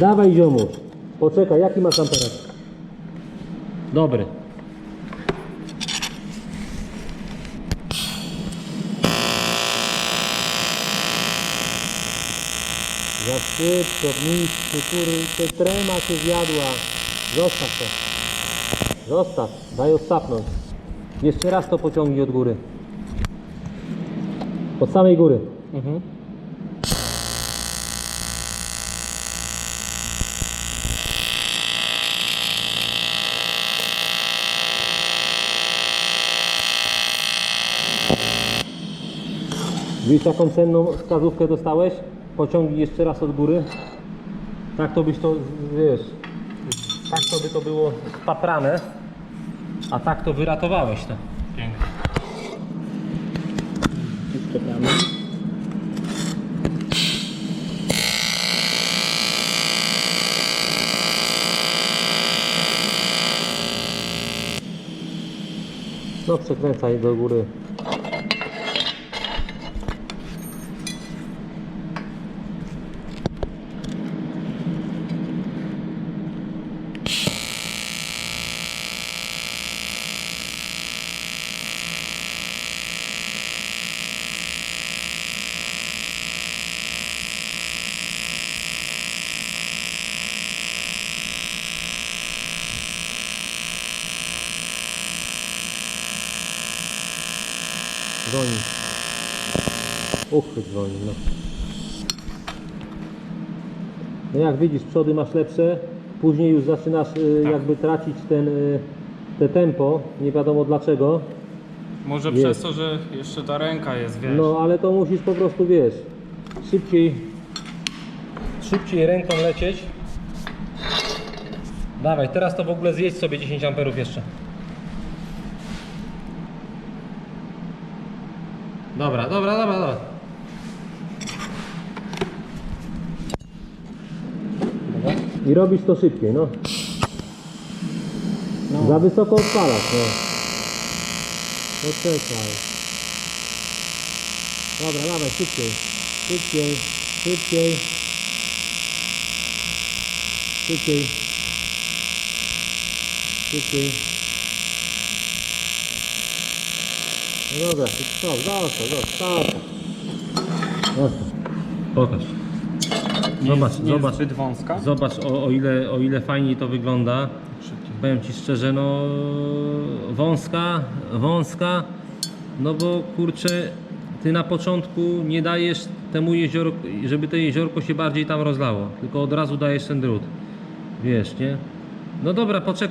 Dawaj ziomuś. Poczekaj, jaki masz amperacz? Dobry. Za szybko, mistrzu, kurczę, trema się zjadła. Zostaw to. Zostaw, daj odsapnąć. Jeszcze raz to pociągnij od góry. Od samej góry. Mhm. Widzisz jaką cenną wskazówkę dostałeś? Pociągnij jeszcze raz od góry. Tak to byś to, wiesz, tak to by to było spaprane, a tak to wyratowałeś to. Pięknie. Czekamy. No przekręcaj do góry. Dzwoni. Uchwyt dzwoni, no. No jak widzisz, przody masz lepsze, później już zaczynasz y, Tak. jakby tracić ten, y, te tempo, nie wiadomo dlaczego. Może Jest. przez to, że jeszcze ta ręka jest, wiesz. No ale to musisz po prostu, wiesz, szybciej, szybciej ręką lecieć. Dawaj, teraz to w ogóle zjedź sobie 10 amperów jeszcze. Dobra, dobra, dobra, dobra. I robisz to szybciej, no. No. Za wysoko odpalasz, no. Poczekaj. Dobra, dawaj, szybciej. Szybciej, szybciej. Szybciej. Szybciej. No dobra, stop, zostaw, zostaw, zostaw. Zostaw. Pokaż. nie Zobacz, jest, nie zobacz. Jest zbyt wąska. Zobacz o, o, ile, o ile fajniej to wygląda. Szybciej. Powiem Ci szczerze, no wąska, wąska, no bo kurczę, Ty na początku nie dajesz temu jeziorku, żeby to jeziorko się bardziej tam rozlało, tylko od razu dajesz ten drut. Wiesz, nie? No dobra, poczekaj.